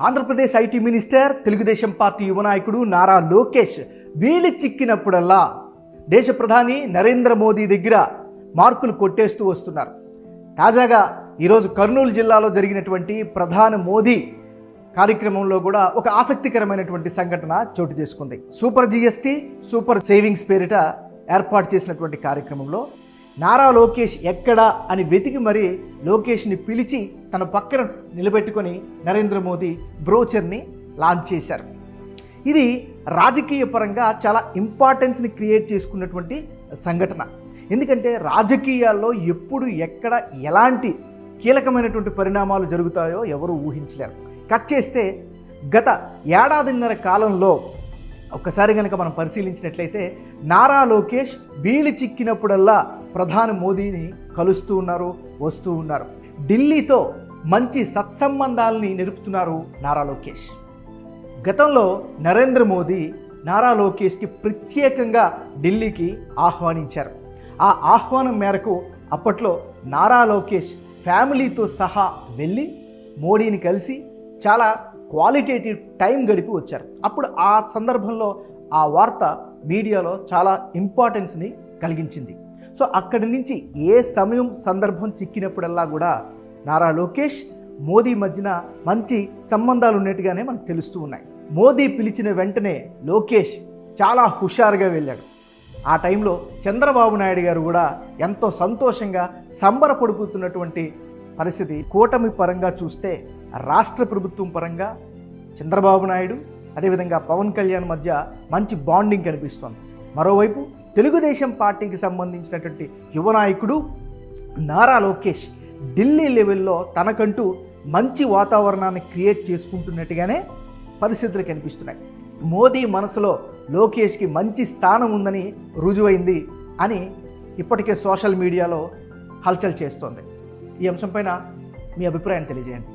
Andhra Pradesh IT minister Telugu Desam party యువ నాయకుడు నారా లోకేష్ వీలు చిక్కినప్పుడల్లా దేశ ప్రధాని నరేంద్ర మోదీ దగ్గర మార్కులు కొట్టేస్తూ వస్తున్నారు. తాజాగా ఈరోజు కర్నూలు జిల్లాలో జరిగినటువంటి ప్రధాని మోదీ కార్యక్రమంలో కూడా ఒక ఆసక్తికరమైనటువంటి సంఘటన చోటు చేసుకుంది. సూపర్ జిఎస్టీ సూపర్ సేవింగ్స్ పేరిట ఏర్పాటు చేసినటువంటి కార్యక్రమంలో నారా లోకేష్ ఎక్కడా అని వెతికి మరీ లోకేష్ని పిలిచి తన పక్కన నిలబెట్టుకొని నరేంద్ర మోదీ బ్రోచర్ని లాంచ్ చేశారు. ఇది రాజకీయ పరంగా చాలా ఇంపార్టెన్స్ని క్రియేట్ చేసుకున్నటువంటి సంఘటన. ఎందుకంటే రాజకీయాల్లో ఎప్పుడు ఎక్కడ ఎలాంటి కీలకమైనటువంటి పరిణామాలు జరుగుతాయో ఎవరు ఊహించలేరు. కట్ చేస్తే గత ఏడాదిన్నర కాలంలో ఒక్కసారి కనుక మనం పరిశీలించినట్లయితే నారా లోకేష్ వీలు చిక్కినప్పుడల్లా ప్రధాని మోదీని కలుస్తూ ఉన్నారు వస్తూ ఉన్నారు. ఢిల్లీతో మంచి సత్సంబంధాలని నిలుపుతున్నారు నారా లోకేష్. గతంలో నరేంద్ర మోదీ నారా లోకేష్కి ప్రత్యేకంగా ఢిల్లీకి ఆహ్వానించారు. ఆ ఆహ్వానం మేరకు అప్పట్లో నారా లోకేష్ ఫ్యామిలీతో సహా వెళ్ళి మోడీని కలిసి చాలా క్వాలిటేటివ్ టైం గడిపి వచ్చారు. అప్పుడు ఆ సందర్భంలో ఆ వార్త మీడియాలో చాలా ఇంపార్టెన్స్ని కలిగించింది. సో అక్కడి నుంచి ఏ సమయం సందర్భం చిక్కినప్పుడల్లా కూడా నారా లోకేష్ మోదీ మధ్యన మంచి సంబంధాలు ఉన్నట్టుగానే మనకు తెలుస్తూ ఉన్నాయి. మోదీ పిలిచిన వెంటనే లోకేష్ చాలా హుషారుగా వెళ్ళాడు. ఆ టైంలో చంద్రబాబు నాయుడు గారు కూడా ఎంతో సంతోషంగా సంబరపడిపోతున్నటువంటి పరిస్థితి కూటమి పరంగా చూస్తే రాష్ట్ర ప్రభుత్వం పరంగా చంద్రబాబు నాయుడు అదేవిధంగా పవన్ కళ్యాణ్ మధ్య మంచి బాండింగ్ కనిపిస్తోంది. మరోవైపు తెలుగుదేశం పార్టీకి సంబంధించినటువంటి యువ నాయకుడు నారా లోకేష్ ఢిల్లీ లెవెల్లో తనకంటూ మంచి వాతావరణాన్ని క్రియేట్ చేసుకుంటున్నట్టుగానే పరిస్థితులు కనిపిస్తున్నాయి. మోదీ మనసులో లోకేష్కి మంచి స్థానం ఉందని రుజువైంది అని ఇప్పటికే సోషల్ మీడియాలో హల్చల్ చేస్తోంది. ఈ అంశంపైన మీ అభిప్రాయం తెలియజేయండి.